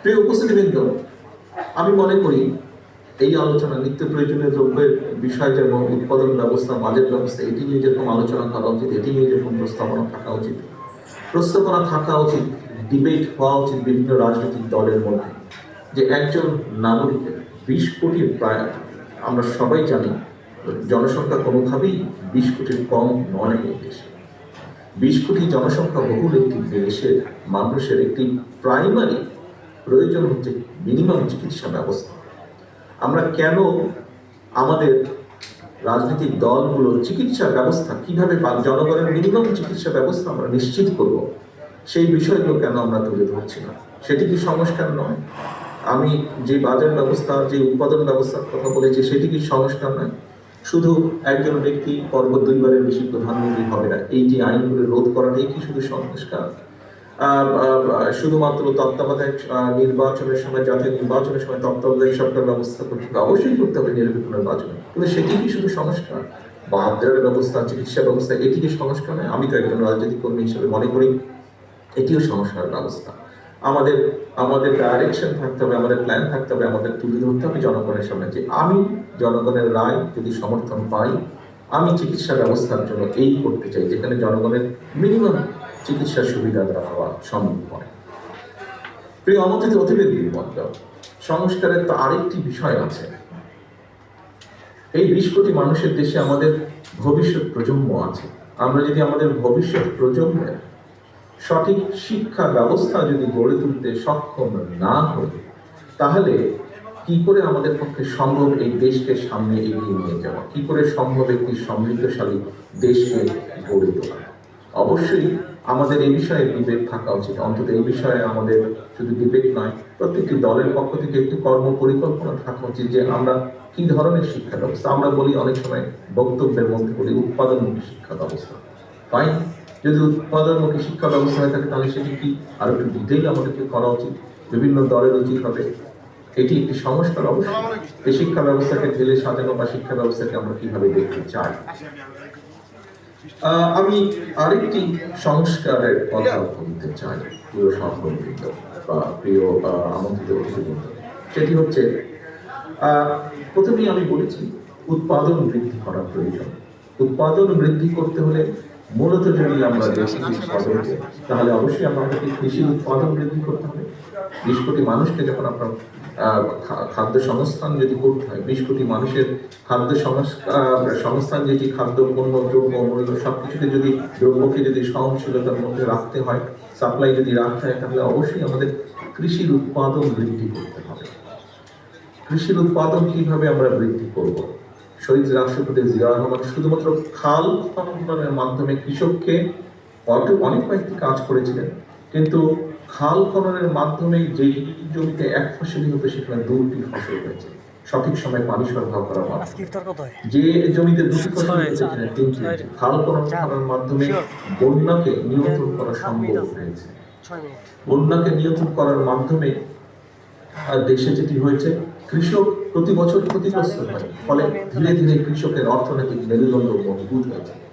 প্রিয় উপস্থিতিবৃন্দ আমি মনে করি, এই আলোচনা নিত্য প্রয়োজনীয় দ্রব্যের বিষয় যেমন উৎপাদন ব্যবস্থা, বাজেট ব্যবস্থা, এটি নিয়ে যেরকম আলোচনা করা উচিত, এটি নিয়ে যেরকম প্রস্তাবনা থাকা উচিত, প্রস্তাবনা থাকা উচিত ডিবেট হওয়া উচিত বিভিন্ন রাজনৈতিক দলের মধ্যে যে একজন নাগরিকের বিশ কোটির প্রায়, আমরা সবাই জানি, জনসংখ্যা কোনোভাবেই বিশ কোটির কম নয় দেশে। বিশ কোটি জনসংখ্যা বহুল একটি দেশের মানুষের একটি প্রাইমারি প্রয়োজন হচ্ছে মিনিমাম চিকিৎসা ব্যবস্থা। আমরা কেন আমাদের রাজনৈতিক দলগুলো চিকিৎসা ব্যবস্থা কীভাবে জনগণের মিনিমাম চিকিৎসা ব্যবস্থা আমরা নিশ্চিত করব, সেই বিষয়গুলো কেন আমরা তুলে ধরছি না? সেটি কি সংস্কার নয়? আমি যে বাজার ব্যবস্থা, যে উৎপাদন ব্যবস্থার কথা বলেছি, সেটি কি সংস্কার নয়? শুধু একজন ব্যক্তি পর্ব দুইবারের বেশি প্রধানমন্ত্রী হবে না, এই যে আইনগুলো রোধ করাটাই কি শুধু সংস্কার? শুধুমাত্র তত্ত্বাবধায়ক নির্বাচনের সময়, জাতীয় নির্বাচনের সময় তত্ত্বাবধায়ক সরকার ব্যবস্থা করতে অবশ্যই করতে হবে নিরপেক্ষ নির্বাচন। কিন্তু সেটি কি শুধু সংস্কার? বাজারের ব্যবস্থা, চিকিৎসা ব্যবস্থা, এটি কি সংস্কার নয়? আমি তো একজন রাজনৈতিক কর্মী হিসেবে মনে করি, এটিও সংস্কার ব্যবস্থা। আমাদের আমাদের ডাইরেকশন থাকতে হবে, আমাদের প্ল্যান থাকতে হবে, আমাদের তুলে ধরতে হবে জনগণের সামনে যে আমি জনগণের রায় যদি সমর্থন পাই, আমি চিকিৎসা ব্যবস্থার জন্য এই করতে চাই, যেখানে জনগণের মিনিমাম চিকিৎসা সুবিধা দেওয়া সম্ভব হয়। প্রিয় আমন্ত্রিত অতিথি বন্ধ, সংস্কারের তো আরেকটি বিষয় আছে। এই বিশ কোটি মানুষের দেশে আমাদের ভবিষ্যৎ প্রজন্ম আছে। আমরা যদি আমাদের ভবিষ্যৎ প্রজন্মের সঠিক শিক্ষা ব্যবস্থা যদি গড়ে তুলতে সক্ষম না হই, তাহলে কি করে আমাদের পক্ষে সম্ভব এই দেশকে সামনে এগিয়ে নিয়ে যাওয়া? কি করে সম্ভব একটি সমৃদ্ধশালী দেশকে গড়ে তোলা? অবশ্যই আমাদের এই বিষয়ে ডিবেট থাকা উচিত। অন্তত এই বিষয়ে আমাদের শুধু বিবেক নয়, প্রত্যেকটি দলের পক্ষ থেকে একটি কর্ম পরিকল্পনা থাকা উচিত যে আমরা কি ধরনের শিক্ষা ব্যবস্থা। আমরা বলি অনেক সময় বক্তব্যের মধ্যে বলি উৎপাদনমুখী শিক্ষা ব্যবস্থা। ফাইন যদি উৎপাদনমুখী শিক্ষা ব্যবস্থা হয়ে থাকে তাহলে সেটি কি? আরও একটু ডিটেইল আমাদেরকে করা উচিত। বিভিন্ন দলের উচিত হবে। এটি একটি সংস্কার অবশ্যই। এই শিক্ষা ব্যবস্থাকে ঢেলে সাজানো বা শিক্ষা ব্যবস্থাকে আমরা কীভাবে দেখতে চাই? আমি আরেকটি সংস্কারের কথা বলতে চাই, প্রিয় সহকর্মীবৃন্দ বা প্রিয় আমন্ত্রিত অতিথিবৃন্দ। সেটি হচ্ছে প্রথমেই আমি বলেছি, উৎপাদন বৃদ্ধি করা প্রয়োজন। উৎপাদন বৃদ্ধি করতে হলে মূলত যদি আমরা উৎপাদনকে তাহলে অবশ্যই আমাদেরকে কৃষি উৎপাদন বৃদ্ধি করতে হবে। বিশ কোটি মানুষকে যখন আপনার খাদ্য সংস্থান যদি করতে হয়, বিশ কোটি মানুষের খাদ্য সংস্থান যেটি খাদ্য পণ্য, দ্রব্য, মূল্য সব কিছুকে যদি দ্রব্যকে যদি সহনশীলতার মধ্যে রাখতে হয় সাপ্লাই যদি রাখতে হয়, তাহলে অবশ্যই আমাদের কৃষির উৎপাদন বৃদ্ধি করতে হবে। কৃষির উৎপাদন কীভাবে আমরা বৃদ্ধি করব? শহীদ রাষ্ট্রপতি জিয়া রহমান শুধুমাত্র খাল খননের মাধ্যমে কৃষককে অনেক কয়েকটি কাজ করেছিলেন। কিন্তু খাল খননের মাধ্যমে যেই জমিতে এক ফসলই হতো সেখানে দুটি ফসল হয়েছে। সঠিক সময় পানি সরবরাহ করা হয়। যে জমিতে দুটি ফসল হয়েছে সেখানে তিনটি খাল খনন করার মাধ্যমে বন্যাকে নিয়ন্ত্রণ করা সম্ভব হয়েছে। বন্যাকে নিয়ন্ত্রণ করার মাধ্যমে দেশে যেটি হয়েছে, কৃষক প্রতি বছর ক্ষতিগ্রস্ত হয়। ফলে ধীরে ধীরে কৃষকের অর্থনৈতিক মেরুদণ্ড মজবুত হয়েছে।